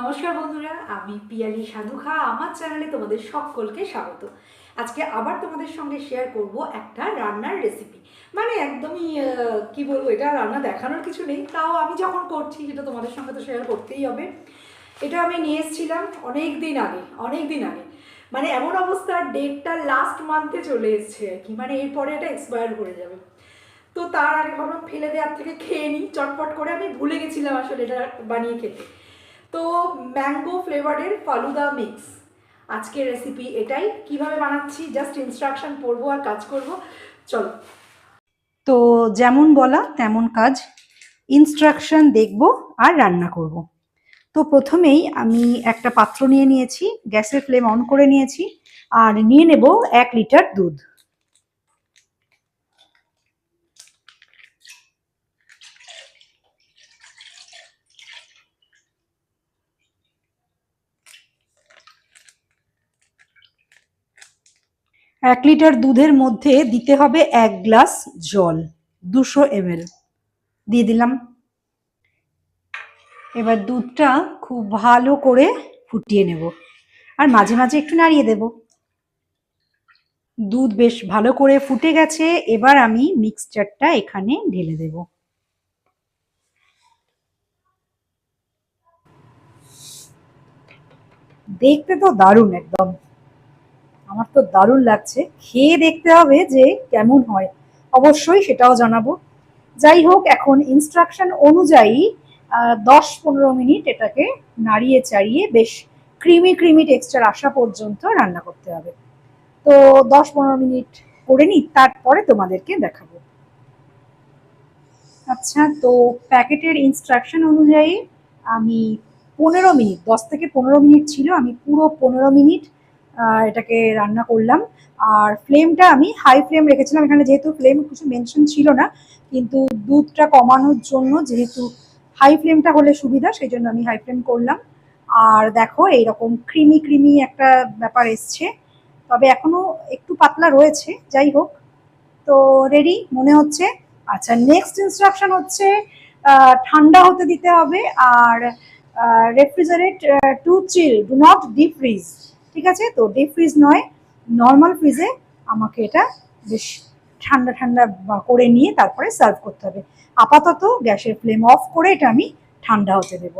নমস্কার বন্ধুরা, আমি পিয়ালি সাধুখা, আমার চ্যানেলে তোমাদের সকলকে স্বাগত। আজকে আবার তোমাদের সঙ্গে শেয়ার করব একটা রান্নার রেসিপি মানে একদমই কি বলব, এটা রান্না দেখানোর কিছু নেই, তাও আমি যখন করছি, সেটা তোমাদের সঙ্গে তো শেয়ার করতেই হবে। এটা আমি নিয়ে এসেছিলাম অনেক দিন আগে অনেক দিন আগে। মানে এমন অবস্থা ডেটটা লাস্ট মান্থে চলে এসছে আর কি মানে এরপরে এটা এক্সপায়ার করে যাবে। তো তার আগে ভাবলাম ফেলে দেওয়ার থেকে খেয়ে নিই, চটপট করে আমি ভুলে গেছিলাম আসলে এটা বানিয়ে খেতে। তো ম্যাঙ্গো ফ্লেভারের ফালুদা মিক্স আজকের রেসিপি এটাই। কীভাবে বানাচ্ছি? জাস্ট ইনস্ট্রাকশন পড়ব আর কাজ করব। চলো। তো যেমন বলা, তেমন কাজ। ইনস্ট্রাকশন দেখব আর রান্না করব। তো প্রথমেই আমি একটা পাত্র নিয়ে নিয়েছি। গ্যাসের ফ্লেম অন করে নিয়েছি। আর নিয়ে নেব এক লিটার দুধ। এক লিটার দুধের মধ্যে দিতে হবে এক গ্লাস জল, দুশো এমএল। দিয়ে দিলাম। এবার দুধটা খুব ভালো করে ফুটিয়ে নেব। আর মাঝে মাঝে একটু নাড়িয়ে দেব। দুধ বেশ ভালো করে ফুটে গেছে, এবার আমি মিক্সচারটা এখানে ঢেলে দেব। দেখতে তো দারুণ একদম। আমার তো দারুণ লাগছে। খেয়ে দেখতে হবে যে কেমন হয়। অবশ্যই সেটাও জানাব। যাই হোক, এখন ইনস্ট্রাকশন অনুযায়ী দশ পনেরো মিনিট এটাকে নাড়িয়ে চাড়িয়ে বেশ ক্রিমি ক্রিমি টেক্সচার আসা পর্যন্ত রান্না করতে হবে। তো দশ পনেরো মিনিট করে নিই, তারপরে তোমাদেরকে দেখাবো। আচ্ছা তো প্যাকেটের ইনস্ট্রাকশন অনুযায়ী আমি পনেরো মিনিট, দশ থেকে পনেরো মিনিট ছিল, আমি পুরো পনেরো মিনিট এটাকে রান্না করলাম। আর ফ্লেমটা আমি হাই ফ্লেম রেখেছিলাম। এখানে যেহেতু ফ্লেম কিছু মেনশন ছিল না, কিন্তু দুধটা কমানোর জন্য যেহেতু হাই ফ্লেমটা হলে সুবিধা, সেই জন্য আমি হাই ফ্লেম করলাম। আর দেখো, এইরকম ক্রিমি ক্রিমি একটা ব্যাপার এসছে। তবে এখনও একটু পাতলা রয়েছে, যাই হোক। তো রেডি মনে হচ্ছে। আচ্ছা নেক্সট ইনস্ট্রাকশন হচ্ছে ঠান্ডা হতে দিতে হবে। আর refrigerate to chill do not deep freeze ঠিক আছে? তো ডিপ ফ্রিজ নয় নর্মাল ফ্রিজে আমাকে এটা বেশ ঠান্ডা ঠান্ডা করে নিয়ে তারপরে সার্ভ করতে হবে। আপাতত গ্যাসের ফ্লেম অফ করে এটা আমি ঠান্ডা হতে দেব।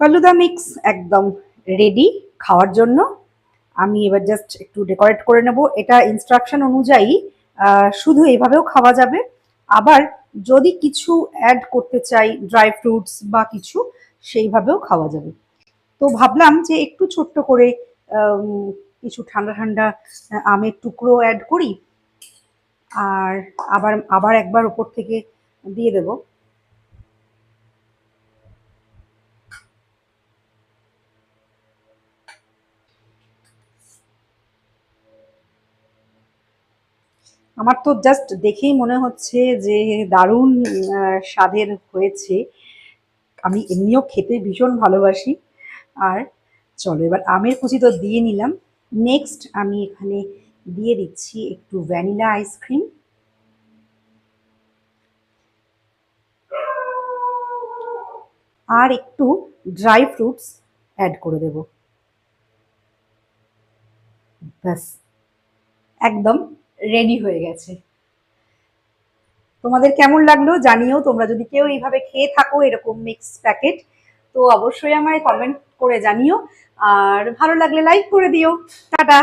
ফালুদা মিক্স একদম রেডি খাওয়ার জন্য। আমি এবার জাস্ট একটু ডেকোরেট করে নেব। এটা ইনস্ট্রাকশন অনুযায়ী শুধু এভাবেও খাওয়া যাবে। আবার যদি কিছু অ্যাড করতে চাই ড্রাই ফ্রুটস বা কিছু, সেইভাবেও খাওয়া যাবে। তো ভাবলাম যে একটু ছোট্ট করে কিছু ঠান্ডা ঠান্ডা আমের টুকরো অ্যাড করি আর আবার আবার একবার উপর থেকে দিয়ে দেব। আমার তো জাস্ট দেখেই মনে হচ্ছে যে দারুণ স্বাদের হয়েছে। আমি এমনিও খেতে ভীষণ ভালোবাসি। আর চলো, এবার আমের কুচি তো দিয়ে নিলাম। নেক্সট আমি এখানে দিয়ে দিচ্ছি একটু ভ্যানিলা আইসক্রিম আর একটু ড্রাই ফ্রুটস অ্যাড করে দেব। ব্যাস, একদম রেডি হয়ে গেছে। তোমাদের কেমন লাগল জানিও, তোমরা যদি কেউ এইভাবে খেয়ে থাকো এরকম মিক্স প্যাকেট তো অবশ্যই আমায় কমেন্ট করে জানিও। আর ভালো লাগলে লাইক করে দিও। টাটা।